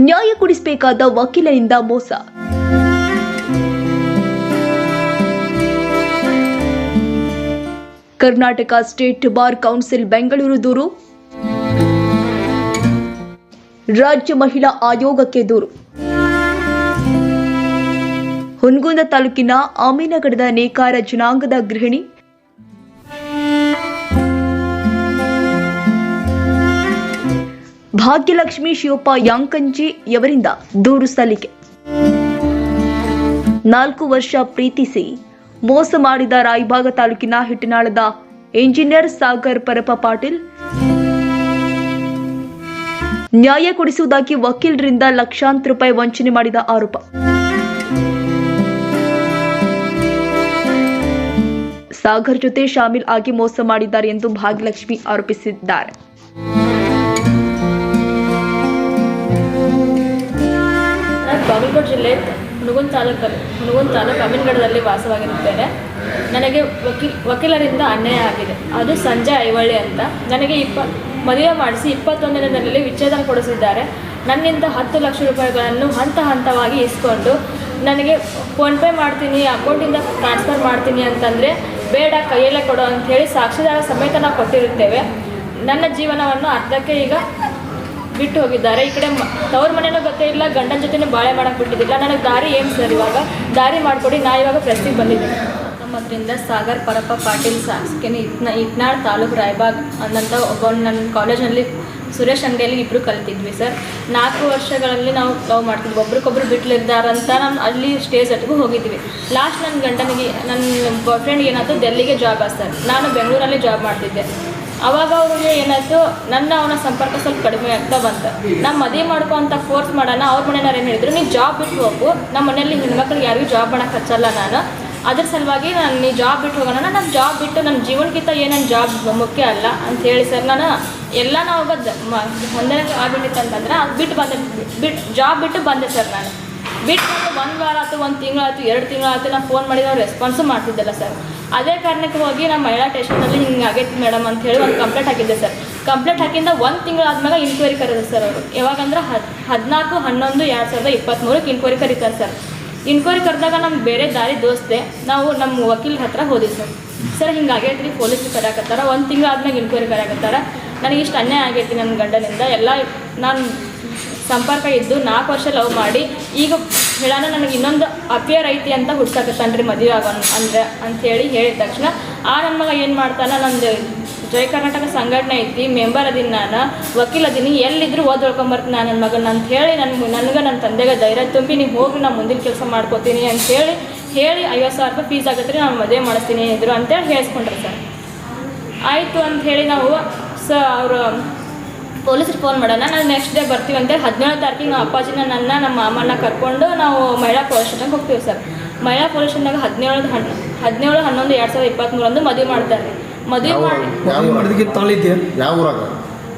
ನ್ಯಾಯ ಕೊಡಿಸಬೇಕಾದ ವಕೀಲರಿಂದ ಮೋಸ. Karnataka state bar council Bengaluru ದೂರು. ರಾಜ್ಯ ಮಹಿಳಾ ಆಯೋಗಕ್ಕೆ ದೂರು. ಹುನಗುಂದ ತಾಲೂಕಿನ ಆಮೀನಗಡದ ನೇಕಾರ ಜನಾಂಗದ ಗೃಹಿಣಿ ಭಾಗ್ಯಲಕ್ಷ್ಮಿ ಶಿವಪ್ಪ ಯಾಂಕಂಜಿಯವರಿಂದ ದೂರು ಸಲ್ಲಿಕೆ. ನಾಲ್ಕು ವರ್ಷ ಪ್ರೀತಿಸಿ ಮೋಸ ಮಾಡಿದ ರಾಯಬಾಗ ತಾಲೂಕಿನ ಹಿಟ್ಟನಾಳದ ಇಂಜಿನಿಯರ್ ಸಾಗರ್ ಪರಪ ಪಾಟೀಲ್. ನ್ಯಾಯ ಕೊಡಿಸುವುದಾಗಿ ವಕೀಲರಿಂದ ಲಕ್ಷಾಂತರ ರೂಪಾಯಿ ವಂಚನೆ ಮಾಡಿದ ಆರೋಪ. ಸಾಗರ್ ಜೊತೆ ಶಾಮೀಲ್ ಆಗಿ ಮೋಸ ಮಾಡಿದ್ದಾರೆ ಎಂದು ಭಾಗ್ಯಲಕ್ಷ್ಮಿ ಆರೋಪಿಸಿದ್ದಾರೆ. ಬಾಗಲಕೋಟೆ ಜಿಲ್ಲೆ ಹುಣಗುಂದ ತಾಲೂಕಲ್ಲಿ ಹುಣಗುಂದ ತಾಲೂಕು ಅಮೀನ್ಗಡದಲ್ಲಿ ವಾಸವಾಗಿರುತ್ತೇನೆ. ನನಗೆ ವಕೀಲ್ ವಕೀಲರಿಂದ ಅನ್ಯಾಯ ಆಗಿದೆ. ಅದು ಸಂಜಯ್ ಐವಳ್ಳಿ ಅಂತ. ನನಗೆ ಇಪ್ಪ, ಮದುವೆ ಮಾಡಿಸಿ ಇಪ್ಪತ್ತೊಂದನೇ ದಿನದಲ್ಲಿ ವಿಚ್ಛೇದನ ಕೊಡಿಸಿದ್ದಾರೆ. ನನ್ನಿಂದ ಹತ್ತು ಲಕ್ಷ ರೂಪಾಯಿಗಳನ್ನು ಹಂತ ಹಂತವಾಗಿ ಇಸ್ಕೊಂಡು ನನಗೆ ಫೋನ್ಪೇ ಮಾಡ್ತೀನಿ, ಅಕೌಂಟಿಂದ ಟ್ರಾನ್ಸ್ಫರ್ ಮಾಡ್ತೀನಿ ಅಂತಂದರೆ ಬೇಡ, ಕೈಯಲ್ಲೇ ಕೊಡು ಅಂತ ಹೇಳಿ ಸಾಕ್ಷಿದಾರ ಸಮೇತ ನಾವು ಕೊಟ್ಟಿರುತ್ತೇವೆ. ನನ್ನ ಜೀವನವನ್ನು ಅರ್ಧಕ್ಕೆ ಈಗ ಬಿಟ್ಟು ಹೋಗಿದ್ದಾರೆ. ಈ ಕಡೆ ತವ್ರ ಮನೇನೂ ಗೊತ್ತೇ ಇಲ್ಲ, ಗಂಡನ ಜೊತೆನೂ ಬಾಳೆ ಮಾಡಕ್ಕೆ ಬಿಟ್ಟಿದ್ದಿಲ್ಲ. ನನಗೆ ದಾರಿ ಏನು ಸರ್ ಇವಾಗ? ದಾರಿ ಮಾಡಿಕೊಡಿ, ನಾ ಇವಾಗ ಪ್ರೆಸ್ಸಿಗೆ ಬಂದಿದ್ದೀನಿ. ನಮ್ಮದ್ರಿಂದ ಸಾಗರ್ ಪರಪ್ಪ ಪಾಟೀಲ್ ಸಾಸ್ಕೆನೆ ಇಟ್ನ, ಇಟ್ನಾಳ್ ತಾಲೂಕು ರಾಯಬಾಗ್ ಅನ್ನಂಥ ಒಬ್ಬ ನನ್ನ ಕಾಲೇಜ್ನಲ್ಲಿ ಸುರೇಶ್ ಅಂಗಡಿಯಲ್ಲಿ ಇಬ್ಬರು ಕಲ್ತಿದ್ವಿ ಸರ್. ನಾಲ್ಕು ವರ್ಷಗಳಲ್ಲಿ ನಾವು ಲವ್ ಮಾಡ್ತಿದ್ವಿ. ಒಬ್ರಿಗೊಬ್ರು ಬಿಟ್ಲಿದ್ದಾರಂತ ನಾನು ಅಲ್ಲಿ ಸ್ಟೇಜ್ ಅಟ್ಗೂ ಹೋಗಿದ್ವಿ. ಲಾಸ್ಟ್ ನನ್ನ ಗಂಡನಿಗೆ ನನ್ನ ಬಾಯ್ ಫ್ರೆಂಡ್ಗೆ ಏನಾದರೂ ಡೆಲ್ಲಿಗೆ ಜಾಬ್ ಸರ್. ನಾನು ಬೆಂಗಳೂರಲ್ಲಿ ಜಾಬ್ ಮಾಡ್ತಿದ್ದೆ. ಅವಾಗ ಅವ್ರಿಗೆ ಏನಾಯ್ತು, ನನ್ನ ಅವನ ಸಂಪರ್ಕ ಸ್ವಲ್ಪ ಕಡಿಮೆ ಆಗ್ತಾ ಬಂತು. ನಮ್ಮ ಮದುವೆ ಮಾಡ್ಕೊ ಅಂತ ಫೋರ್ಸ್ ಮಾಡೋಣ, ಅವ್ರ ಮನೆಯವ್ರು ಏನು ಹೇಳಿದ್ರು ನೀನು ಜಾಬ್ ಬಿಟ್ಟು ಹೋಗು ನಮ್ಮ ಮನೆಯಲ್ಲಿ ಹೆಣ್ಮಕ್ಳಿಗೆ ಯಾರಿಗೂ ಜಾಬ್ ಮಾಡಕ್ಕೆ ಹಚ್ಚಲ್ಲ ನಾನು. ಅದ್ರ ಸಲುವಾಗಿ ನಾನು ನೀ ಜಾಬ್ ಬಿಟ್ಟು ಹೋಗೋಣ, ನಾನು ಜಾಬ್ ಬಿಟ್ಟು ನನ್ನ ಜೀವನಕ್ಕಿಂತ ಏನು ನನ್ನ ಜಾಬ್ ಮುಖ್ಯ ಅಲ್ಲ ಅಂತ ಹೇಳಿ ಸರ್ ನಾನು ಎಲ್ಲ ನಾವು ಹೊಂದಾಣಿಕೆ ಆಗ್ಬಿಟ್ಟಿತ್ತು ಅಂತಂದ್ರೆ ಅದು ಬಿಟ್ಟು ಬಂದೆ ಬಿಟ್ಟು ಜಾಬ್ ಬಿಟ್ಟು ಬಂದೆ ಸರ್ ನಾನು. ಬಿಟ್ಟು ಒಂದು ವಾರ ಆಯ್ತು, ಒಂದು ತಿಂಗಳಾಯ್ತು ಎರಡು ತಿಂಗಳಾಯ್ತು ನಾನು ಫೋನ್ ಮಾಡಿದ್ರೆ ಅವ್ರು ರೆಸ್ಪಾನ್ಸು ಮಾಡ್ತಿದ್ದಿಲ್ಲ ಸರ್ ಅದೇ ಕಾರಣಕ್ಕೆ ಹೋಗಿ ನಮ್ಮ ಮಹಿಳಾ ಟೇಷನಲ್ಲಿ ಹಿಂಗೆ ಆಗೈತಿ ಮೇಡಮ್ ಅಂತ ಹೇಳಿ ಒಂದು ಕಂಪ್ಲೇಂಟ್ ಹಾಕಿದ್ದೆ ಸರ್ ಕಂಪ್ಲೇಂಟ್ ಹಾಕಿಂದ ಒಂದು ತಿಂಗಳಾದ್ಮೇಲೆ ಇನ್ಕ್ವೈರಿ ಕರೆದ್ರು ಸರ್ ಅವರು. ಯಾವಾಗಂದ್ರೆ ಹದ್, ಹದಿನಾಲ್ಕು, ಹನ್ನೊಂದು, ಎರಡು ಸಾವಿರದ ಇಪ್ಪತ್ತ್ಮೂರಕ್ಕೆ ಇನ್ಕ್ವೈರಿ ಕರೀತಾರೆ ಸರ್ ಇನ್ಕ್ವೈರಿ ಕರೆದಾಗ ನಮ್ಗೆ ಬೇರೆ ದಾರಿ ದೋಸ್ತೆ, ನಾವು ನಮ್ಮ ವಕೀಲ್ ಹತ್ರ ಹೋದೆ ಸರ್ ಸರ್ ಹಿಂಗೆ ಆಗೈತೆ ರೀ ಪೊಲೀಸ್ಗೆ ಕರೆಯಾಕತ್ತಾರ, ಒಂದು ತಿಂಗಳಾದ್ಮೇಲೆ ಇನ್ಕ್ವೈರಿ ಕರೆಯಾಕತ್ತಾರ. ನನಗೆ ಇಷ್ಟು ಅನ್ಯಾಯ ಆಗೈತಿ ನನ್ನ ಗಂಡನಿಂದ. ಎಲ್ಲ ನಾನು ಸಂಪರ್ಕ ಇದ್ದು ನಾಲ್ಕು ವರ್ಷ ಲವ್ ಮಾಡಿ, ಈಗ ಹೇಳೋಣ ನನಗೆ ಇನ್ನೊಂದು ಅಪಿಯರ್ ಐತಿ ಅಂತ ಹುಡ್ಸಾಕತ್ತಾನ ರೀ ಮದುವೆ ಆಗೋ ಅಂದ್ರೆ ಅಂಥೇಳಿ ಹೇಳಿದ ತಕ್ಷಣ, ಆ ನನ್ನ ಮಗ ಏನು ಮಾಡ್ತಾನೆ, ನಂದು ಜಯ ಕರ್ನಾಟಕ ಸಂಘಟನೆ ಐತಿ ಮೆಂಬರ್ ಅದೀನಿ ನಾನು, ವಕೀಲ ಅದೀನಿ, ಎಲ್ಲಿದ್ರು ಓದ್ ಹೊಡ್ಕೊಂಬರ್ತೀನಿ ನಾನು ನನ್ನ ಮಗನ ಅಂತ ಹೇಳಿ ನನ್ನ ನನಗೆ ನನ್ನ ತಂದೆಗೆ ಧೈರ್ಯ ತುಂಬಿ ನೀವು ಹೋಗಿ ನಾನು ಮುಂದಿನ ಕೆಲಸ ಮಾಡ್ಕೋತೀನಿ ಅಂತ ಹೇಳಿ ಹೇಳಿ ಐವತ್ತು ಸಾವಿರ ರೂಪಾಯಿ ಫೀಸ್ ಆಗತ್ತೆ ನಾನು ಮದುವೆ ಮಾಡಿಸ್ತೀನಿ ಇದ್ರು ಅಂತೇಳಿ ಹೇಳಿಸ್ಕೊಂಡ್ರಿ ಸರ್. ಆಯಿತು ಅಂತ ಹೇಳಿ ನಾವು ಸ ಅವರು ಪೊಲೀಸರು ಫೋನ್ ಮಾಡೋಣ. ನಾವು ನೆಕ್ಸ್ಟ್ ಡೇ ಬರ್ತೀವಿ ಅಂತೇಳಿ ಹದಿನೇಳು ತಾರೀಕಿಗೆ ನಾವು ಅಪ್ಪಾಜಿನ ನನ್ನ ನಮ್ಮ ಮಾಮನ ಕರ್ಕೊಂಡು ನಾವು ಮಹಿಳಾ ಪೊಲೀಸ್ ಸ್ಟೇಷನ್ಗೆ ಹೋಗ್ತೀವಿ ಸರ್. ಮಹಿಳಾ ಪೊಲೀಸ್ ಸ್ಟೇಷನ್ದಾಗ ಹದಿನೇಳು ಹಣ್ಣು ಹದಿನೇಳು ಹನ್ನೊಂದು ಎರಡು ಸಾವಿರದ ಇಪ್ಪತ್ತ್ಮೂರಂದು ಮದುವೆ ಮಾಡ್ತಾರೆ. ಮದುವೆ ಮಾಡಿ ಯಾವ ಯಾವ ಊರಾಗ?